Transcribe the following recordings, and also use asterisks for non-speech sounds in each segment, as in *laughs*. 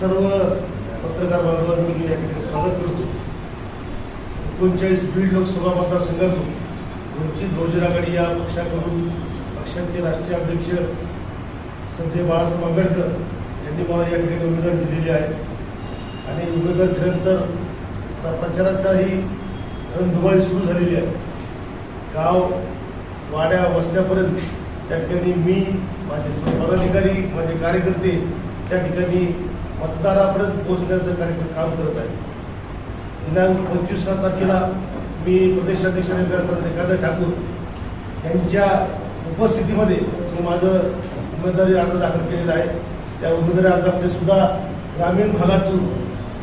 सर्व पत्रकार बांधवांनी मी या ठिकाणी स्वागत करतो. एकोणचाळीस बीड लोकसभा मतदारसंघातून वंचित बहुजन आघाडी या पक्षाकडून पक्षाचे राष्ट्रीय अध्यक्ष सध्या बाळासाहेब आंबेडकर यांनी मला या ठिकाणी उमेदवारी दिलेली आहे. आणि उमेदवार दिल्यानंतर आता प्रचाराचाही रणधुमाळी सुरू झालेली आहे. गाव वाड्या वस्त्यापर्यंत त्या ठिकाणी मी माझे पदाधिकारी माझे कार्यकर्ते त्या ठिकाणी मतदारापर्यंत पोहोचण्याचं कार्यक्रम काम करत आहे दिनांक पंचवीस तारखेला मी प्रदेशाध्यक्ष रेखादा ठाकूर यांच्या उपस्थितीमध्ये मी माझं उमेदवारी अर्ज दाखल केलेला आहे. त्या उमेदवारी अर्जामध्ये सुद्धा ग्रामीण भागातून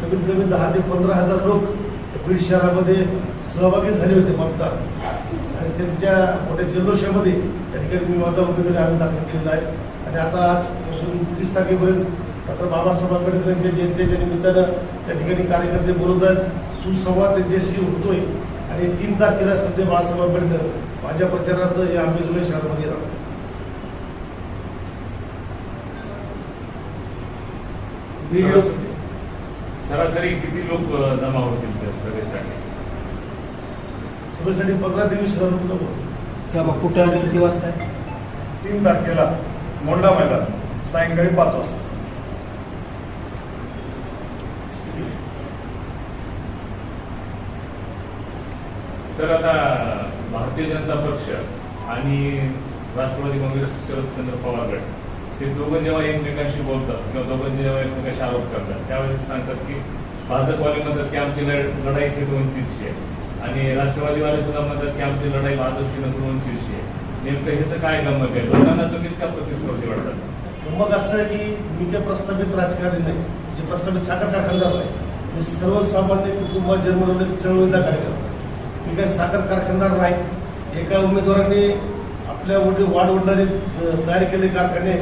कमीत कमी दहा ते पंधरा हजार लोक बीड शहरामध्ये सहभागी झाले होते मतदार आणि त्यांच्या मोठ्या जल्लोषामध्ये त्या ठिकाणी मी माझा उमेदवारी अर्ज दाखल केलेला आहे. आणि आता आजपासून तीस तारखेपर्यंत डॉक्टर बाबासाहेब आंबेडकर यांच्या जयंतीच्या निमित्तानं त्या ठिकाणी कार्यकर्ते बोलत आहेत सुसंवाद त्यांच्याशी होतोय. आणि तीन तारखेला सध्या बाळासाहेब आंबेडकर माझ्या प्रचारार्थ या आंबेजोगाई शहरामध्ये येणार बीड लोक- सरासरी किती लोक जमा होतील त्या सभेसाठी? सभेसाठी पंधरा ते वीस हजार जमा. सभा कुठं आणि किती वाजता? तीन तारखेला मोंडा मैदान. सायंकाळी पाच वाजता. तर आता भारतीय जनता पक्ष आणि राष्ट्रवादी काँग्रेस शरदचंद्र पवार गट ते दोघं जेव्हा एकमेकांशी बोलतात किंवा दोघं जेव्हा एकमेकांशी आरोप करतात त्यावेळेस सांगतात की भाजपवाले म्हणतात की आमची लढाई थेट वंचितशी आहे. आणि राष्ट्रवादीवाले सुद्धा म्हणतात की आमची लढाई भाजपशी नसून वंचितशी आहे. नेमकं ह्याचं काय गंमत आहे? लोकांना तुम्हीच का प्रतिस्पर्धी वाटतात? मग असं आहे की मी ते प्रस्थापित राजकारणी नाही. जे प्रस्थापित साखर कारखानदार नाही मी सर्वसामान्य कुटुंबात जन्मलेले चळवळीचा कार्यकर्ता. मी काही साखर कारखानदार नाही. एका उमेदवाराने आपल्या वडील वाढवडिलांनी तयार केले कारखाने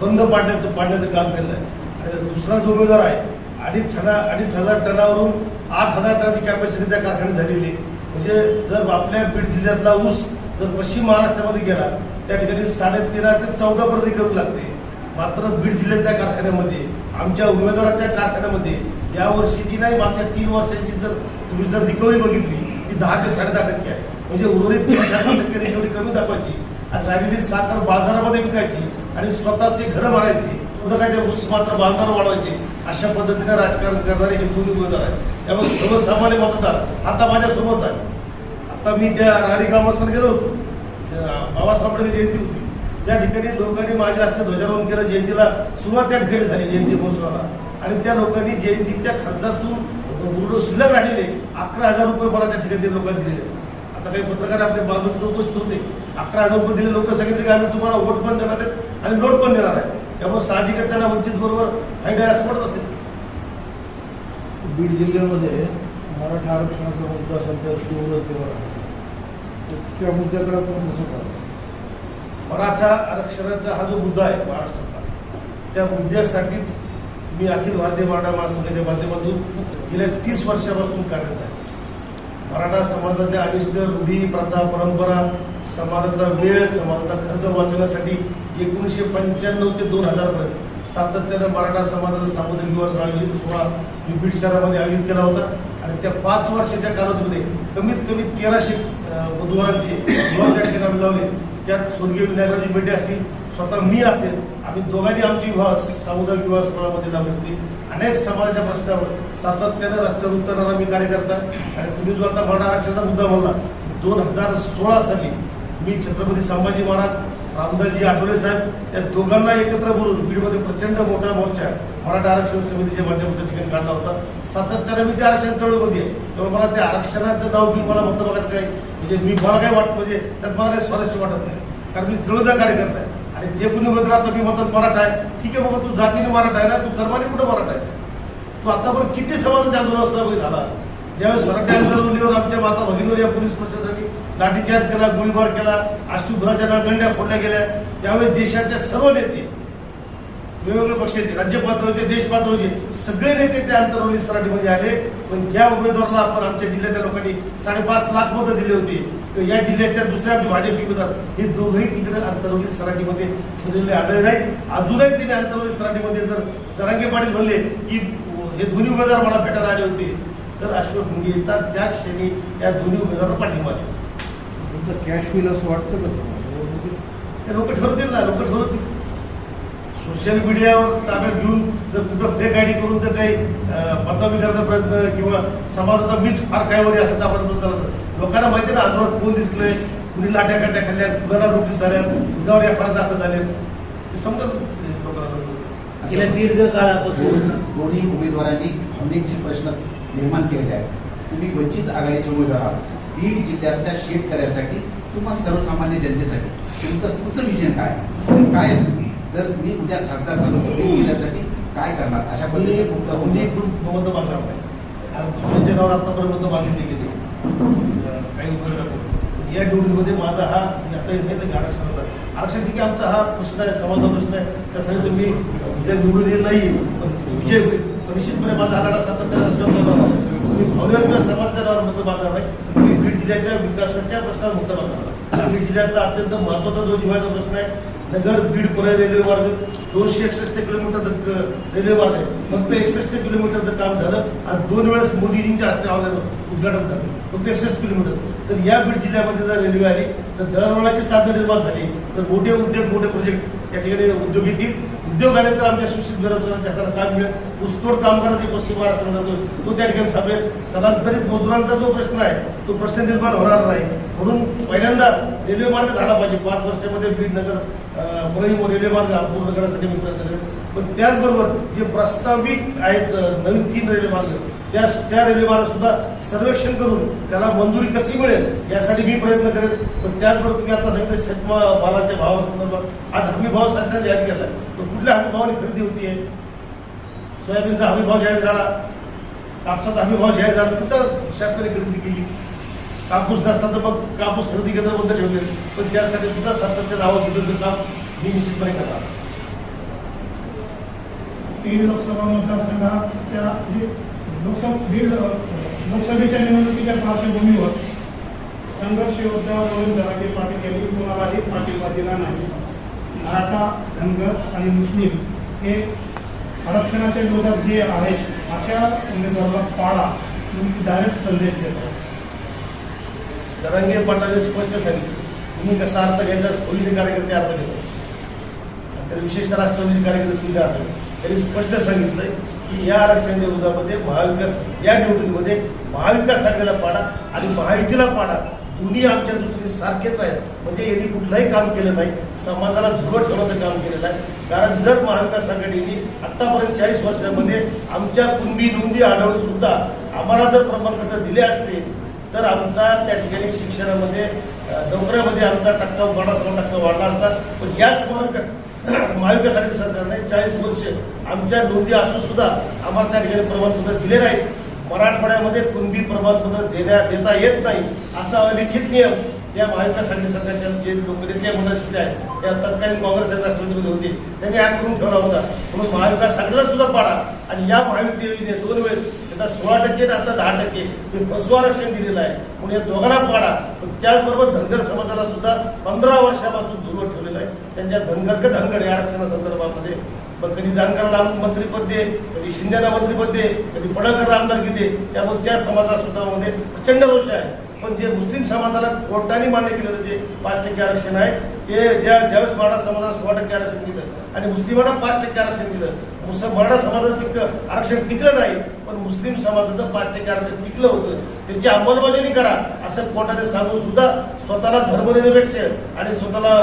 बंद पाडण्याचं पाडण्याचं काम केलं आहे. आणि दुसरा जो उमेदवार आहे अडीच हजार अडीच हजार टनावरून आठ हजार टनाची कॅपॅसिटी त्या कारखान्यात झालेली आहे. म्हणजे जर आपल्या बीड जिल्ह्यातला ऊस जर पश्चिम महाराष्ट्रामध्ये गेला त्या ठिकाणी साडेतेरा ते चौदा पर्यंत रिकव्हरी लागते. मात्र बीड जिल्ह्यातल्या कारखान्यामध्ये आमच्या उमेदवाराच्या कारखान्यामध्ये यावर्षीची नाही मागच्या तीन वर्षांची जर तुम्ही जर रिकव्हरी बघितली ती दहा ते साडेदहा टक्के आहे. म्हणजे उर्वरित पंच्याहत्तर टक्के रिकव्हरी कमी दाखवायची. आणि राहिलेली साखर बाजारामध्ये विकायची आणि स्वतःचे घरं मारायची उदकाच्या ऊस मात्र बांधावर वाढवायचे अशा पद्धतीने राजकारण करणारे हे दोन्ही उमेदवार आहेत. त्यामुळे सर्वसामान्य मतदार आता माझ्यासोबत आहे. आता मी त्या राणी ग्रामस्थान गेलो होतो बाबासाहेब आंबेडकर जयंती होती. त्या ठिकाणी लोकांनी माझ्या हस्ते ध्वजारोहण केलं. जयंतीला सुरुवात त्या ठिकाणी झाली जयंती महोत्सवाला. आणि त्या लोकांनी जयंतीच्या खर्चातून उरलो शिल्लक राहिलेले अकरा हजार रुपये मला त्या ठिकाणी लोकांनी दिलेले आता काही पत्रकार आपले बाजूला उपस्थित होते. अकरा हजार रुपये दिले लोक सांगितले की आम्ही तुम्हाला वोट पण देणार आहेत आणि नोट पण देणार आहे त्यामुळे साहजिकच त्यांना वंचित बरोबर असं वाटत असेल. बीड जिल्ह्यामध्ये मराठा आरक्षणाचा मुद्दा सध्या तीव्रतेवर आहे. त्या मुद्द्याकडे आपण कसं पाहतो मराठा आरक्षणाचा हा जो मुद्दा आहे महाराष्ट्रातला त्या मुद्द्यासाठीच मी अखिल भारतीय मराठा महासंघाच्या माध्यमातून गेल्या तीस वर्षापासून कार्यरत आहे. मराठा समाजातल्या अनिष्ट रूढी प्रथा परंपरा समाजाचा वेळ समाजाचा खर्च वाचवण्यासाठी एकोणीसशे पंच्याण्णव ते दोन हजार पर्यंत सातत्यानं मराठा समाजाचा सामुदायिक दिवस आयोजित सोहळा मी बीड शहरामध्ये आयोजित केला होता. आणि त्या पाच वर्षाच्या कालावधीमध्ये कमीत कमी तेराशे अं, *coughs* त्या ठिकाणी लावले. त्यात स्वर्गीय विनायकरावजी बेटे असतील स्वतः मी असेल आम्ही दोघांनी आमची विवाह सामुदायिक विवाह सोहळ्यामध्ये लावली होती अनेक समाजाच्या प्रश्नावर सातत्याने रस्त्यावर उतरणारा मी कार्यकर्ता आणि तुम्ही जो आता मराठा आरक्षणाचा मुद्दा बोलला दोन हजार सोळा साली मी छत्रपती संभाजी महाराज रामदासजी आठवले साहेब या दोघांना एकत्र बोलून बीडमध्ये प्रचंड मोठा मोर्चा मराठा आरक्षण समितीच्या माध्यमातून ठिकाणी काढला होता. सातत्याने मी त्या आरक्षण चळवळीमध्ये आहे. त्यामुळे मला त्या आरक्षणाचं नाव घेऊन मला मत बघायचं काय म्हणजे मी मला काय वाटत म्हणजे त्यात मला काही स्वारस्य वाटत नाही. कारण मी जळजा कार्यकर्ता आहे. आणि जे कुणी म्हणत आता मी म्हणतात मराठा आहे ठीक आहे बाबा तू जातीने मराठा आहे ना तू कर्माने कुठं मराठा आहे तू आतापर्यंत किती समाजाच्या आंदोलनात सहभागी झाला? ज्यावेळेस सरकार आंदोलनीवर आमच्या माता भगिनीवर या पोलीस प्रशासनाने लाठीचार्ज केला गोळीबार केला अश्रुधुराच्या नळगंड्या फोडल्या गेल्या त्यावेळेस देशाच्या सर्व नेते वेगवेगळ्या पक्षाचे राज्य पातळीचे देश पातळीचे सगळे नेते त्या आंतरवली सराठीमध्ये आले. पण ज्या उमेदवाराला आपण आमच्या जिल्ह्याच्या लोकांनी साडेपाच लाख मतं दिली होती या जिल्ह्याच्या दुसऱ्या भाजपचे उमेदवार हे दोघंही तिकडे आंतरवली सराटीमध्ये फिरलेले आढळले नाही अजूनही तिने आंतरवली सराटीमध्ये जर जरांगे पाटील म्हणले की हे दोन्ही उमेदवार मला भेटायला आले होते तर अशोक मुंगेचा त्या क्षणी त्या दोन्ही उमेदवारांना पाठिंबा असेल. तुमचं कॅश होईल असं वाटतं का लोक ठरवतील ना लोक ठरवतील. सोशल मीडियावर ताब्यात घेऊन जर कुठं फेक आयडी करून जर काही बदनामी करण्याचा प्रयत्न किंवा समाजाचा मीच फार काय वगैरे असं आपण लोकांना माहिती ना आजूबाजूला कोण दिसलंय? कुणी लाट्या काट्या खाल्ल्यात? कुणाला नोटीस झाल्यात कुणावर एफ आर दाखल झाल्यात? हे समजत गेल्या दीर्घ काळापासून दोन- दोन्ही उमेदवारांनी भावनिकचे प्रश्न निर्माण केलेले आहेत. तुम्ही वंचित आघाडीचे उमेदवार आहात. बीड जिल्ह्यातल्या शेतकऱ्यासाठी किंवा सर्वसामान्य जनतेसाठी तुमचं तुमचं विजन काय? तुम्ही काय जर तुम्ही उद्या खासदार झालो जिल्ह्यासाठी काय करणार? अशा पद्धतीचे तुमचं म्हणजे होते. मत मागणार नाही. कारण जनावर आतापर्यंत मागितली गेली अं, काही उभं नको. या निवडणुकीमध्ये माझा हा आता येत नाही तर आरक्षणाचा आरक्षण ठीक आहे आमचा हा प्रश्न आहे समाजाचा प्रश्न आहे. त्यासाठी तुम्ही उद्या निवडून येईल नाही पण विजय निश्चितपणे माझा हा लढा सातत्याने असल्यामुळे तुम्ही भावनेवर समाजाच्या नावावर मत मागणार नाही. बीड जिल्ह्याच्या विकासाच्या प्रश्नावर मत मागणार बीड जिल्ह्याचा अत्यंत महत्त्वाचा जो जिव्हाळ्याचा प्रश्न आहे नगर बीड पुणे रेल्वे मार्ग दोनशे एकसष्ट किलोमीटरचं क- रेल्वे मार्ग आहे. फक्त एकसष्ट किलोमीटरचं काम झालं आणि दोन वेळेस मोदीजींच्या हस्ते ऑनलाईन उद्घाटन झालं फक्त एकसष्ट किलोमीटर तर या बीड जिल्ह्यामध्ये जर रेल्वे आली तर दळणवळणाची साधनं निर्माण झाली तर मोठे उद्योग मोठे प्रोजेक्ट या ठिकाणी उद्योग येतील. उद्योग आले तर आमच्या सुशिक्षित बेरोजगारांच्या हाताला काम मिळेल. ऊसतोड कामगारांची पश्चिम महाराष्ट्रामध्ये जातो तो त्या ठिकाणी थांबेल. स्थलांतरित मजुरांचा जो प्रश्न आहे तो प्रश्न निर्माण होणार नाही. म्हणून पहिल्यांदा रेल्वे मार्ग झाला पाहिजे. पाच वर्षामध्ये बीड नगर अं, रेल्वे मार्ग पूर्ण करण्यासाठी मी प्रयत्न करेन. पण त्याचबरोबर जे प्रस्तावित आहेत नवीन तीन रेल्वे मार्ग त्या त्या रेल्वे मार्ग सुद्धा सर्वेक्षण करून त्याला मंजुरी कशी मिळेल यासाठी मी प्रयत्न करेन. पण त्याचबरोबर तुम्ही आता सांगितलं शेतमा मालाच्या भावासंदर्भात. आज हमी भाव सरकारने जाहीर केला आहे कुठल्या हमीभावाने खरेदी होतीये? सोयाबीनचा हमीभाव जाहीर झाला. कापसाचा हमीभाव जाहीर झाला. कुठं शासनाने खरेदी केली? कापूस नसता तर मग कापूस खरेदी केंद्र बंद ठेवले. पण त्यासाठी सुद्धा सातत्याचं आवाज उठवण्याचं काम मी निश्चितपणे करणार. तीन लोकसभा मतदारसंघाच्या जी लोकसभा बीड लोकसभेच्या निवडणुकीच्या पार्श्वभूमीवर संघर्ष योद्धा म्हणून जरांगे पाटील यांनी कोणालाही पाठिंबा दिला नाही. मराठा धनगर आणि मुस्लिम हे आरक्षणाच्या विरोधात जे आहेत अशा उमेदवाराला पाळा तुम्ही डायरेक्ट संदेश देतात. जरांगे पाटलांनी स्पष्ट सांगितलं. तुम्ही कसा अर्थ घ्यायचा? सोयीने कार्यकर्ते अर्थ घेतो. तर विशेषतः राष्ट्रवादीचे कार्यकर्ते सुविधा अर्थ त्यांनी स्पष्ट सांगितलंय की या आरक्षणाच्या विरोधामध्ये महाविकास या निवडणुकीमध्ये महाविकास आघाडीला पाडा आणि महायुतीला पाडा. दोन्ही आमच्या दृष्टीने सारखेच आहेत. म्हणजे यांनी कुठलंही काम केलं नाही. समाजाला झुरट ठेवण्याचं काम केलेलं आहे. कारण जर महाविकास आघाडीने आतापर्यंत चाळीस वर्षामध्ये आमच्या कुंभी नोंदी आढळून सुद्धा आम्हाला जर प्रमाणपत्र दिले असते तर आमचा त्या ठिकाणी शिक्षणामध्ये नोकऱ्यामध्ये आमचा टक्का वाढा टक्का वाढला असता. पण याच महाविकास *clears throat* महाविकास आघाडी सरकारने चाळीस वर्ष आमच्या नोंदी असून सुद्धा आम्हाला त्या ठिकाणी प्रमाणपत्र दिले नाहीत. मराठवाड्यामध्ये कुणबी प्रमाणपत्र देण्या देता येत नाही असा अलिखित नियम या महाविकास आघाडी सरकारच्या जे लोकनेते मनस्थिती आहेत त्या तत्कालीन काँग्रेस आणि राष्ट्रवादीमध्ये होते त्यांनी ऍड करून ठेवला होता. म्हणून महाविकास आघाडीला सुद्धा पाडा. आणि या महाविक योजने दोन वेळेस त्यांना सोळा टक्के आणि आता दहा टक्के हे आरक्षण दिलेलं आहे. म्हणून या दोघांना पाडा. पण त्याचबरोबर धनगर समाजाला सुद्धा पंधरा वर्षापासून झुलवत ठेवलेलं आहे. त्यांच्या धनगर धनगड या आरक्षणासंदर्भामध्ये मग कधी जानकरला मंत्रीपद दे कधी शिंदेला मंत्रीपद दे कधी पडळकरला आमदारकी दे त्यामुळे त्या समाजा सुद्धा मध्ये प्रचंड रोष आहे. पण जे मुस्लिम समाजाला कोर्टाने मान्य केलं जे पाच टक्के आरक्षण आहे ते ज्या ज्यावेळेस मराठा समाजाला सोळा टक्के आरक्षण दिलं आणि मुस्लिमांना पाच टक्के आरक्षण दिलं मुस मराठा समाजाचं टिक आरक्षण टिकलं नाही पण मुस्लिम समाजाचं पाच टक्के आरक्षण टिकलं होतं. त्याची अंमलबजावणी करा असं कोर्टाने सांगून सुद्धा स्वतःला धर्मनिरपेक्ष आणि स्वतःला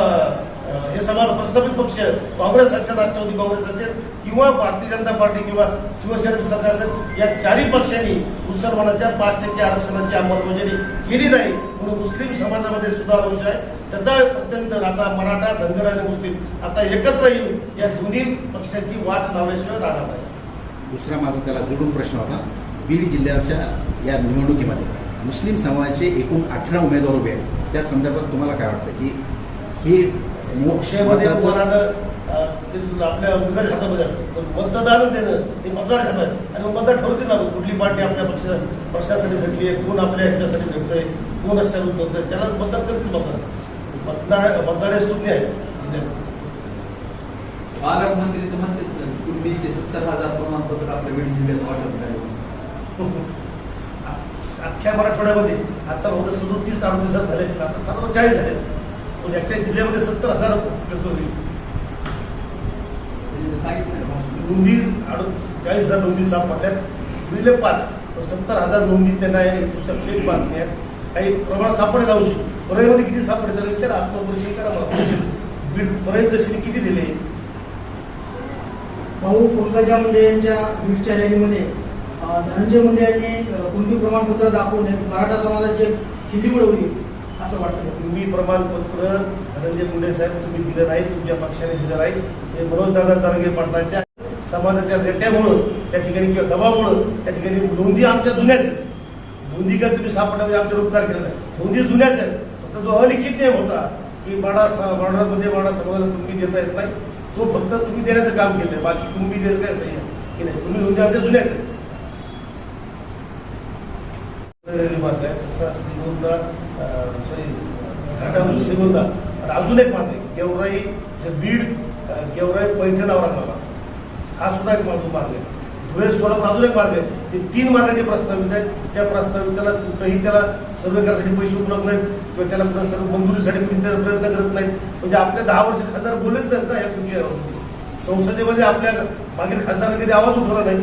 हे समाज प्रस्थापित पक्ष काँग्रेस असेल राष्ट्रवादी काँग्रेस असेल किंवा भारतीय जनता पार्टी किंवा शिवसेनेचं सरकार असेल या चारही पक्षांनी मुसलमानाच्या पाच टक्के आरक्षणाची अंमलबजावणी केली नाही. म्हणून मुस्लिम समाजामध्ये सुद्धा रोष आहे. त्याचा अत्यंत आता मराठा धनगर आणि मुस्लिम आता एकत्र येऊन या दोन्ही पक्षांची वाट लावल्याशिवाय राहणार नाही. दुसरा माझा त्याला जोडून प्रश्न होता. बीड जिल्ह्याच्या या निवडणुकीमध्ये मुस्लिम समाजाचे एकूण अठरा उमेदवार उभे आहेत. त्या संदर्भात तुम्हाला काय वाटतं की हे ते आपल्या उमेदवार हातामध्ये असतं पण मतदान देणं ते मतदार खातं आहे आणि मग मतदार ठरवतील ना कुठली पार्टी आपल्या पक्ष पक्षासाठी झटली आहे कोण आपल्या ह्याच्यासाठी झटतंय कोण अशा उतरतंय त्याला मतदान करतील मतदार मतदार मतदार हे शून्य आहेत. पालकमंत्री तर म्हणतात कुटुंबी बीडचे सत्तर हजार प्रमाणपत्र आपल्या बीड जिल्ह्यात वाटप झाले *laughs* अख्ख्या मराठवाड्यामध्ये आता फक्त सदोतीस अडतीस हजार झाले. आता चाळीस झाले. पण एकट्या जिल्ह्यामध्ये सत्तर हजार कसं होईल सांगितलं नोंदी चाळीस हजार नोंदी सापडल्यात. उरले पाच सत्तर हजार नोंदी त्यांना हे दुसऱ्या काही प्रमाणात सापडले जाऊ शकतो परळीमध्ये किती सापडले त्याला विचार आत्मपरीक्षण करा बीड परळी तशी किती दिले? भाऊ पंकजा मुंडे यांच्या बीडच्या रॅलीमध्ये धनंजय मुंडे यांनी अं, कुणबी प्रमाणपत्र दाखवून मराठा समाजाची खिल्ली उडवली. असं वाटतं तुम्ही प्रमाणपत्र धनंजय मुंडे साहेब तुम्ही दिलं नाही तुमच्या पक्षाने दिलं नाही. हे मनोजदादा तरंगे पाटलांच्या समाजाच्या रेट्यामुळं त्या ठिकाणी किंवा दबामुळं त्या ठिकाणी नोंदी आमच्या जुन्याच आहेत. नोंदी काय तुम्ही सापडण्यामध्ये आमच्यावर उपकार केला नाही. नोंदी जुन्याच आहेत. फक्त जो अलिखित नियम होता की बाडा बाडामध्ये बाडा समाजाला कुणबी देता येत नाही तो फक्त तुम्ही देण्याचं काम केलं बाकी कुणबी देत काय नाही. की नाही तुम्ही नोंदी आमच्या जुन्याच आहेत. मार्ग आहे. तसा श्रीगोंदा सॉरी घाटामधून श्रीगोंदा. आणि अजून एक मार्ग आहे गेवराई बीड गेवराई पैठण औरंगाबाद. हा सुद्धा एक माझा मार्ग आहे. धुळे सोलापूर अजून एक मार्ग आहे. हे तीन मार्गाचे प्रस्तावित आहेत. त्या प्रस्ताविताला कुठंही त्याला सर्वे करण्यासाठी पैसे उपलब्ध नाहीत किंवा त्याला पुन्हा सर्व मंजुरीसाठी प्रयत्न करत नाहीत. म्हणजे आपल्या दहा वर्ष खासदार बोलत नाहीत ना या विषयावर संसदेमध्ये आपल्या मागील खासदारांनी कधी आवाज उठवला नाही.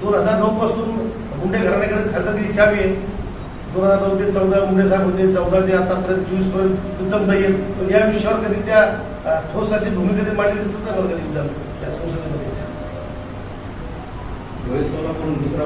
दोन हजार नऊ पासून मुंडे घराण्याकडे खासदारची चावी आहे. दोन हजार नऊ ते चौदा मुंडे साहेब होते चौदा ते आतापर्यंत चोवीसपर्यंत उत्तम ताई पण या विषयावर कधी त्या ठोस अशी भूमिका ते मांडली दिसत नाही मला कधी एकदम या संसदेमध्ये. दुसरा